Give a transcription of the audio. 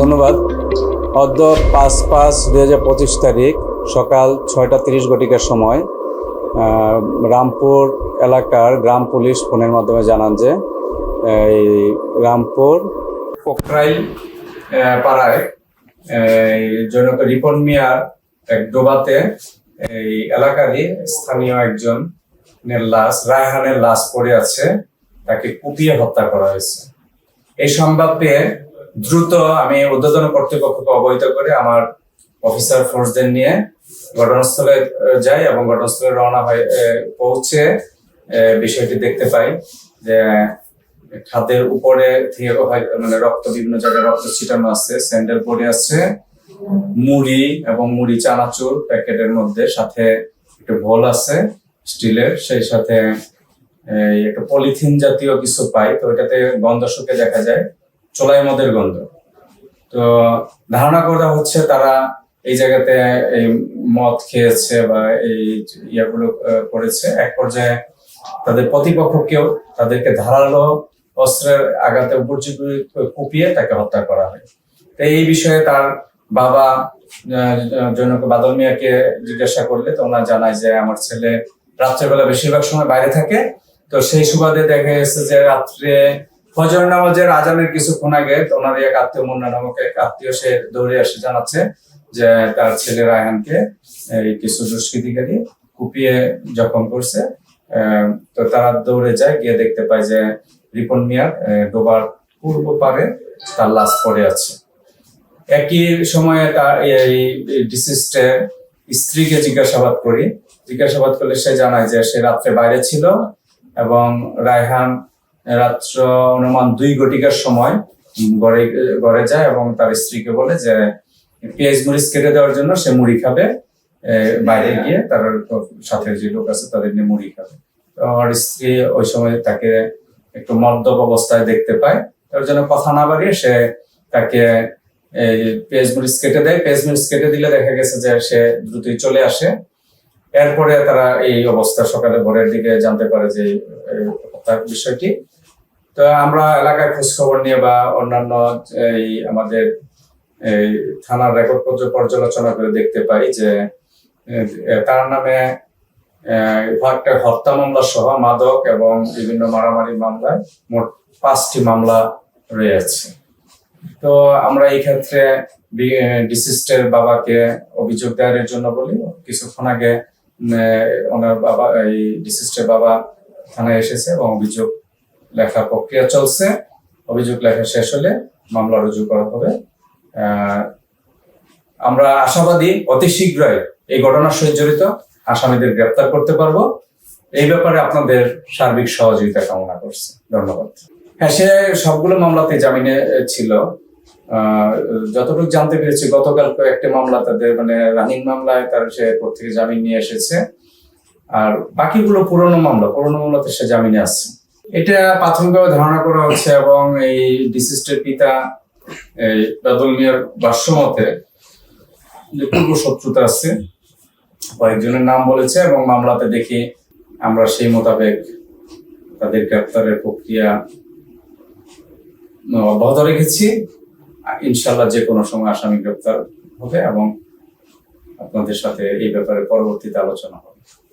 ধন্যবাদ। অদ্য পাঁচ পাঁচ দুই হাজার পঁচিশ তারিখ সকাল ছয়টা তিরিশ ঘটিকার সময় রামপুর এলাকার গ্রাম পুলিশ ফোনের মাধ্যমে জানান যে, এই রামপুর পোকরাইল পাড়ায় জনক রিপন মিয়ার এক ডোবাতে এই এলাকারই স্থানীয় একজন লাশ, রায়হানের লাশ পড়ে আছে, তাকে কুপিয়ে হত্যা করা হয়েছে। এই সংবাদ পেয়ে দ্রুত আমি উদ্বোধন কর্তৃপক্ষকে অবহিত করে আমার অফিসার ফোর্সদের নিয়ে ঘটনাস্থলে যাই এবং ঘটনাস্থলে রওনা হয়ে পৌঁছে বিষয়টি দেখতে পাই যে খাদের উপরে মানে রক্ত, বিভিন্ন জায়গায় রক্ত ছিটানো আছে, স্যান্ডেল পরে আছে, মুড়ি এবং মুড়ি চানাচুর প্যাকেটের মধ্যে, সাথে একটু ভোল আছে, স্টিলের, সেই সাথে একটা পলিথিন জাতীয় কিছু পাই, তো এটাতে গন্ধ শুকে দেখা যায়। চোলাই মদের গন্ধ। তো ধারণা করা হচ্ছে তারা এই জায়গাতে এই মদ খেয়েছে বা এই ইয়াগুলো করেছে। এক পর্যায়ে তাদের প্রতিপক্ষকেও তাদেরকে ধারালো অস্ত্রের আঘাতে উপর্যুপরি কুপিয়ে তাকে হত্যা করা হয়। তো এই বিষয়ে তার বাবা জনক বাদল মিয়াকে জিজ্ঞাসা করলে তো ওনার জানায় যে আমার ছেলে রাত্রেবেলা বেশিরভাগ সময় বাইরে থাকে। তো সেই সুবাদে দেখা গেছে যে রাত্রে ফজর নামাজের আজানের কিছুক্ষণ আগে ওনার এক আত্মীয়, মুন্না নামক এক আত্মীয় সে দৌড়ে এসে জানাচ্ছে যে তার ছেলে রায়হানকে কিছু দুষ্কৃতিকারী কুপিয়ে জখম করছে। তো তারা দৌড়ে যায়, গিয়ে দেখতে পায় যে রিপন মিয়ার ডোবার পূর্ব পারে তার লাশ পড়ে আছে। একই সময়ে তার এই ডিসিস্টের স্ত্রীকে জিজ্ঞাসাবাদ করি। জিজ্ঞাসাবাদ করলে সে জানায় যে সে রাত্রে বাইরে ছিল এবং রায়হান রাত্র অনুমান দুই ঘটিকার সময় ঘরে ঘরে যায় এবং তার স্ত্রীকে বলে যে, পেঁয়াজ মরিচ কেটে দেওয়ার জন্য সে মুড়ি খাবে। বাইরে গিয়ে তার সাথে যে লোক আছে তাদের নিয়ে মুড়ি খাবে। আমার স্ত্রী ওই সময় তাকে একটু মদ্যপ অবস্থায় দেখতে পায়। তার জন্য কথা না বাড়িয়ে সে তাকে পেঁয়াজ মরিচ কেটে দেয়। পেঁয়াজ মরিচ কেটে দিলে দেখা গেছে যে সে দ্রুতই চলে আসে। এরপরে তারা এই অবস্থা সকালে ভোরের দিকে জানতে পারে যে হত্যার বিষয়টি। তো আমরা এলাকায় খোঁজ খবর নিয়ে বা অন্যান্য, এই আমাদের, এই থানার রেকর্ড পর্যালোচনা করে দেখতে পাই যে তার নামে হত্যা মামলা সহ মাদক এবং বিভিন্ন মারামারি মামলায় মোট পাঁচটি মামলা রয়েছে। তো আমরা এই ক্ষেত্রে ডিসিস্টের বাবাকে অভিযোগ দায়েরের জন্য বলি। কিছুক্ষণ আগে ওনার বাবা, এই ডিসিস্টের বাবা থানায় এসেছে এবং অভিযোগ লেখা প্রক্রিয়া চলছে। অভিযোগ লেখা শেষ হলে মামলা রুজু করা হবে। আমরা আশাবাদী অতি শীঘ্রই এই ঘটনার সহিত জড়িত আসামিদের গ্রেপ্তার করতে পারব। এই ব্যাপারে আপনাদের সার্বিক সহযোগিতা কামনা করছি। ধন্যবাদ। হ্যাঁ সে সবগুলো মামলাতে জামিনে ছিল। যতটুকু জানতে পেরেছি, গতকাল কয়েকটি মামলা তাদের মানে রানিং মামলায় তার সে থেকে জামিন নিয়ে এসেছে। আর বাকিগুলো পুরনো মামলা, পুরনো মামলাতে সে জামিনে আছে এটা প্রাথমিকভাবে ধারণা করা হচ্ছে এবং এই ডিসিস্টের পিতা বাদল মিয়ার ভাষ্য যে পূর্ব শত্রুতা আছে, কয়েকজনের নাম বলেছে এবং মামলাতে দেখি আমরা সেই মোতাবেক তাদের গ্রেপ্তারের প্রক্রিয়া অব্যাহত রেখেছি ইনশাল্লাহ যে কোনো সময় আসামি গ্রেপ্তার হবে এবং আপনাদের সাথে এই ব্যাপারে পরবর্তীতে আলোচনা হবে।